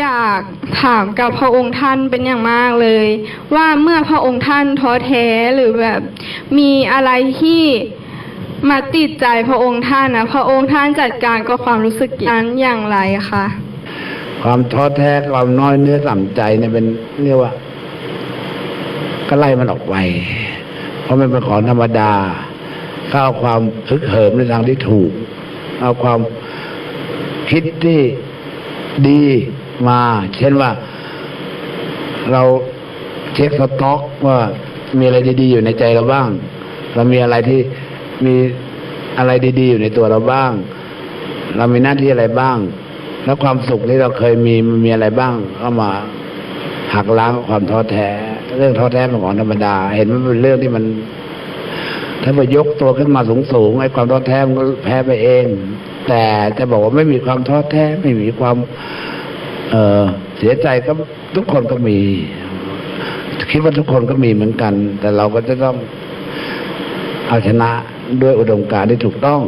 อยากถามกับพระองค์ท่านเป็นอย่างมากเลย ว่าเมื่อพระองค์ท่านท้อแท้หรือแบบ มีอะไรที่มาติดใจพระองค์ท่านนะพระองค์ท่านจัดการกับความรู้สึกนั้นอย่างไรคะความท้อแท้ความน้อยเนื้อต่ำใจเนี่ยเป็นเรียกว่า ก็ไล่มันออกไป เพราะมันเป็นของธรรมดาก็เอาความฮึกเหิมในทางที่ถูก เอาความคิดที่ดี มา เช่นว่าเราเช็คสต็อกว่ามีอะไรดี ๆ อยู่ในใจเราบ้าง เรามีอะไรที่มีอะไรดี ๆ อยู่ในตัวเราบ้าง เรามีหน้าที่อะไรบ้าง แล้วความสุขที่เราเคยมีมันมีอะไรบ้างก็มาหักล้างความท้อแท้ เรื่องท้อแท้เป็นของธรรมดา เห็นมันเป็นเรื่องที่มัน ถ้าไปยกตัวขึ้นมาสูงสูงๆไอ้ความท้อแท้มันก็แพ้ไปเอง แต่จะบอกว่าไม่มีความท้อแท้ไม่มีความ เออเสียใจก็ทุกคนก็มี คิดว่าทุกคนก็มีเหมือนกัน แต่เราก็จะต้องเอาชนะด้วยอุดมการณ์ที่ถูกต้อง